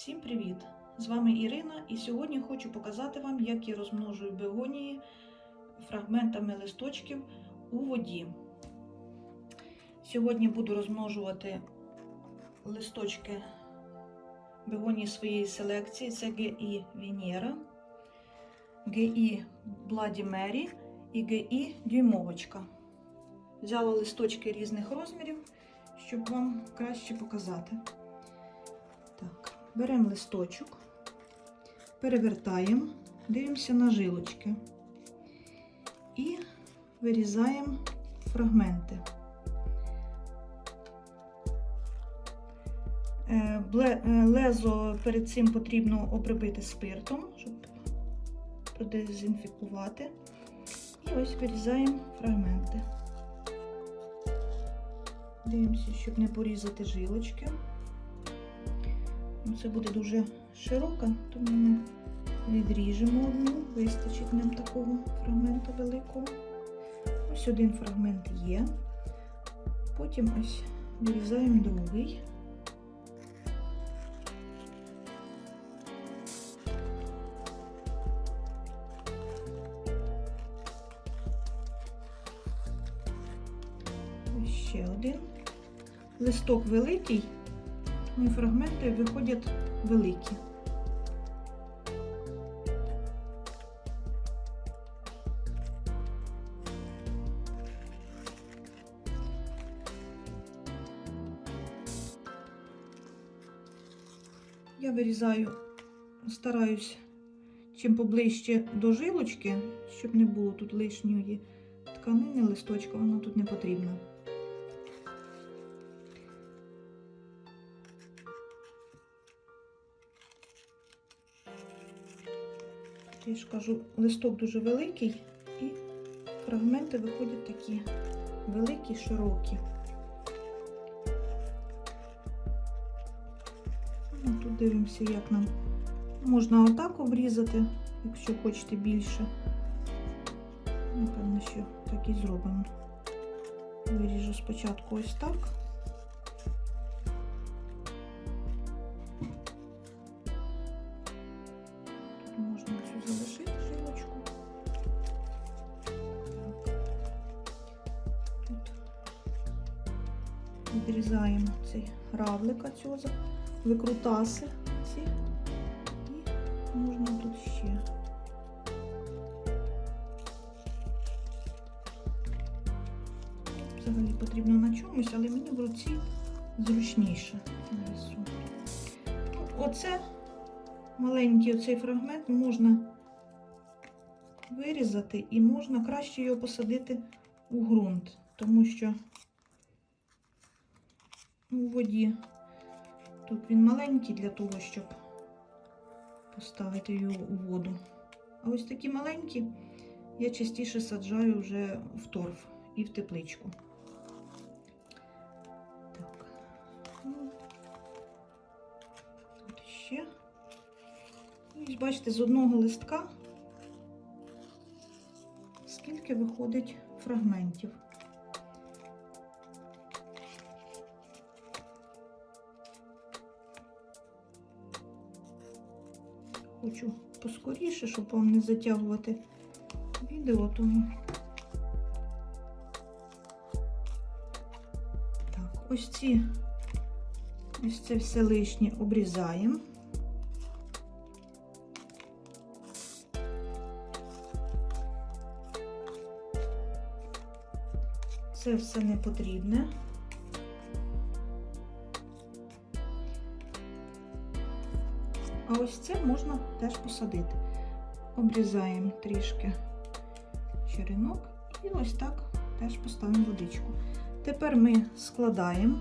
Всім привіт! З вами Ірина і сьогодні хочу показати вам, як я розмножую бегонії фрагментами листочків у воді. Сьогодні буду розмножувати листочки бегонії своєї селекції. Це GI Венера, GI Bloody Mary і GI Дюймовочка. Взяла листочки різних розмірів, щоб вам краще показати. Так, беремо листочок, перевертаємо, дивимося на жилочки і вирізаємо фрагменти. Е, е, Лезо перед цим потрібно обробити спиртом, щоб продезінфікувати. І ось вирізаємо фрагменти. Дивимося, щоб не порізати жилочки. Ну, Це буде дуже широка, тому ми відріжемо одну, вистачить нам такого фрагменту великого. Ось один фрагмент є. Потім ось вирізаємо другий. Ще один. Листок великий, фрагменти виходять великі. Я вирізаю, стараюсь чим поближче до жилочки, щоб не було тут лишньої тканини, листочка, вона тут не потрібна. Я ж кажу, листок дуже великий і фрагменти виходять такі великі, широкі. Ну, тут дивимося, як нам можна отак обрізати, якщо хочете більше. Напевно, що так і зробимо. Виріжу спочатку ось так. Відрізаємо цей равлика цього, викрутаси ці. І можна тут ще. Взагалі потрібно на чомусь, але мені в руці зручніше нанесу. Ну, Оце маленький оцей фрагмент можна вирізати і можна краще його посадити у ґрунт, тому що у воді тут він маленький для того, щоб поставити його у воду. А ось такі маленькі я частіше саджаю вже в торф і в тепличку. Так. Ну, Тут ще. І ось бачите, з одного листка скільки виходить фрагментів. Хочу поскоріше, щоб вам не затягувати відео, тому. Так, ось ці, ось це все лишнє обрізаємо. Це все не потрібне. А ось це можна теж посадити. Обрізаємо трішки черенок і ось так теж поставимо водичку. Тепер ми складаємо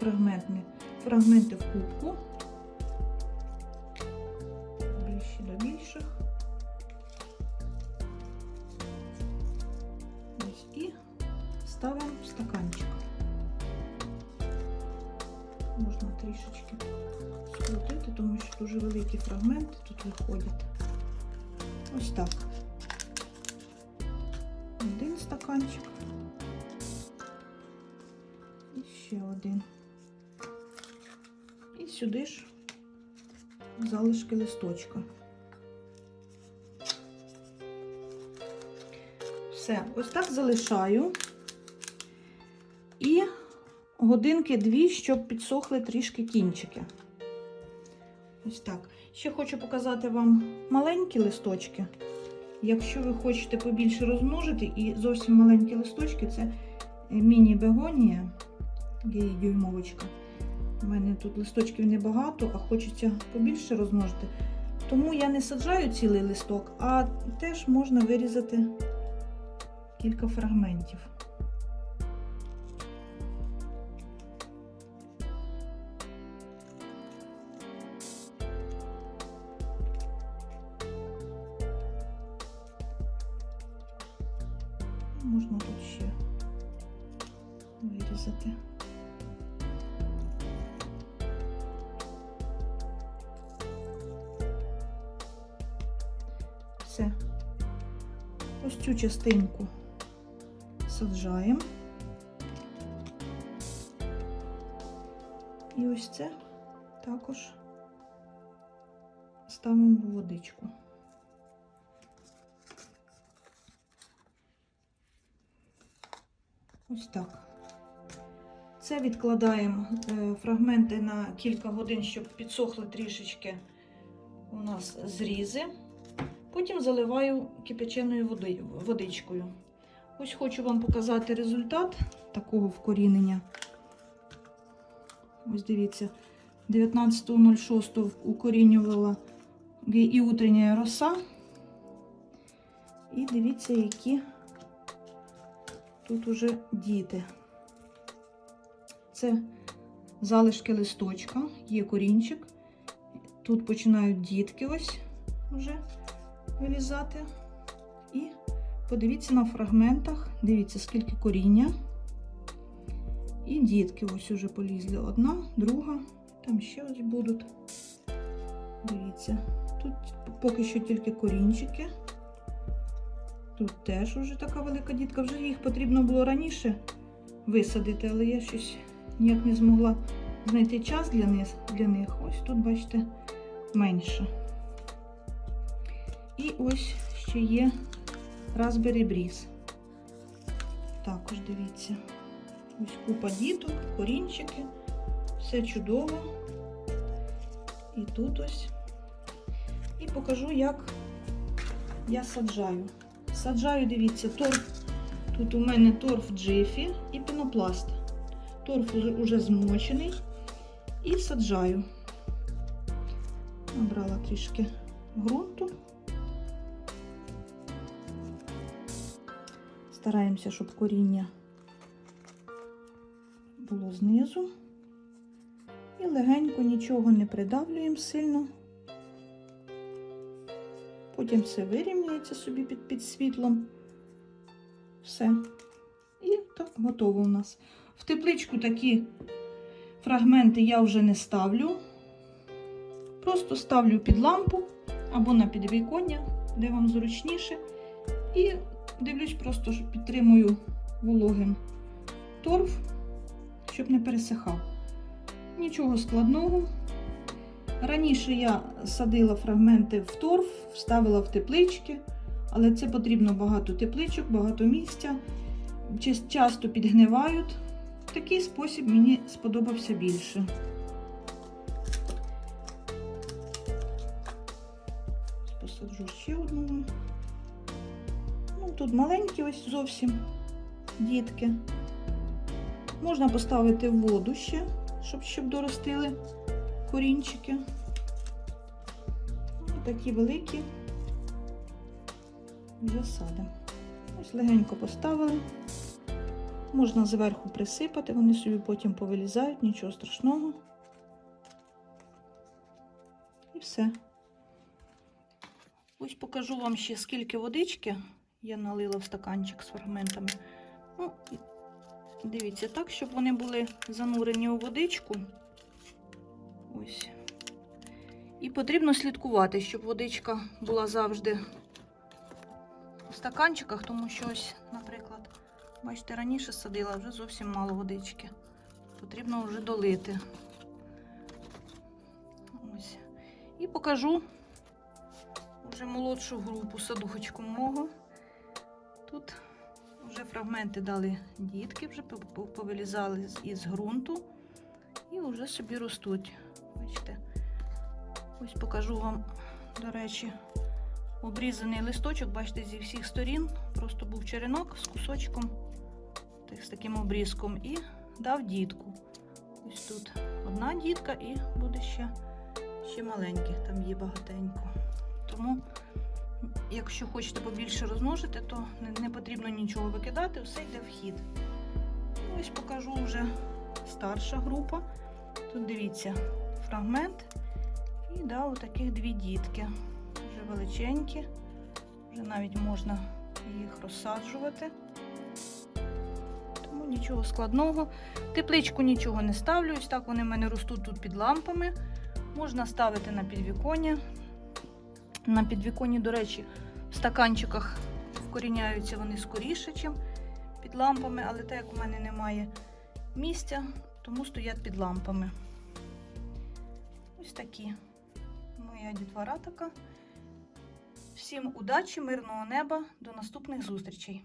фрагменти, фрагменти в кубку, більші до більших. Ось і ставимо в стаканчик. Дуже великі фрагменти тут виходять. Ось так. Один стаканчик. І ще один. І сюди ж залишки листочка. Все, ось так залишаю. І годинки дві, щоб підсохли трішки кінчики. Ось так. Ще хочу показати вам маленькі листочки. Якщо ви хочете побільше розмножити, і зовсім маленькі листочки це міні-бегонія, дюймовочка. У мене тут листочків небагато, а хочеться побільше розмножити. Тому я не саджаю цілий листок, а теж можна вирізати кілька фрагментів. Можна тут ще вирізати. Все. Ось цю частинку саджаємо. І ось це також ставимо в водичку. Ось так. Це відкладаємо е, фрагменти на кілька годин, щоб підсохли трішечки у нас зрізи. Потім заливаю кипяченою водичкою. Ось хочу вам показати результат такого вкорінення. Ось дивіться, 19.06 укорінювала і утрення роса. І дивіться, які тут уже діти. Це залишки листочка, є корінчик. Тут починають дітки ось вже вилізати. І подивіться на фрагментах, дивіться, скільки коріння. І дітки ось уже полізли. Одна, друга, там ще ось будуть. Дивіться, тут поки що тільки корінчики. Тут теж уже така велика дітка. Вже їх потрібно було раніше висадити, але я щось ніяк не змогла знайти час для них. Для них. Ось тут, бачите, менше. І ось ще є Raspberry Breeze. Також дивіться. Ось купа діток, корінчики. Все чудово. І тут ось. І покажу, як я саджаю. Саджаю, дивіться, торф. Тут у мене торф джифі і пінопласт. Торф уже змочений. І саджаю. Набрала трішки ґрунту. Стараємося, щоб коріння було знизу. І легенько нічого не придавлюємо сильно. Потім все вирівняється собі під, під світлом. Все. І так готово у нас. В тепличку такі фрагменти я вже не ставлю. Просто ставлю під лампу або на підвіконня, де вам зручніше. І дивлюсь, просто що підтримую вологим торф, щоб не пересихав. Нічого складного. Раніше я садила фрагменти в торф, вставила в теплички, але це потрібно багато тепличок, багато місця. Часто підгнивають. Такий спосіб мені сподобався більше. Посаджу ще одну. Ну, тут маленькі ось зовсім дітки. Можна поставити воду ще, щоб, щоб доростили корінчики. І такі великі садимо. Ось легенько поставили. Можна зверху присипати, вони собі потім повилізають, нічого страшного. І все. Ось покажу вам ще скільки водички я налила в стаканчик з фрагментами. Ну, дивіться, так, щоб вони були занурені у водичку. Ось. І потрібно слідкувати, щоб водичка була завжди в стаканчиках, тому що ось, наприклад, бачите, раніше садила вже зовсім мало водички. Потрібно вже долити. Ось. І покажу вже молодшу групу садочку мого. Тут вже фрагменти дали дітки, вже пов- пов- повилізали із ґрунту і вже собі ростуть. Бачите, ось покажу вам, до речі, обрізаний листочок, бачите, зі всіх сторін. Просто був черенок з кусочком, так, з таким обрізком, і дав дітку. Ось тут одна дітка і буде ще, ще маленьких, там є багатенько. Тому, якщо хочете побільше розмножити, то не, не потрібно нічого викидати, все йде в хід. Ось покажу вже старша група. Тут дивіться, фрагмент. І дав отаких дві дітки. Вже величенькі, вже навіть можна їх розсаджувати. Тому нічого складного. Тепличку нічого не ставлю. Ось так вони в мене ростуть тут під лампами. Можна ставити на підвіконня. На підвіконні, до речі, в стаканчиках вкоріняються вони скоріше, ніж під лампами, але так як у мене немає місця, тому стоять під лампами. Ось такі моя дітвора така. Всім удачі, мирного неба, до наступних зустрічей!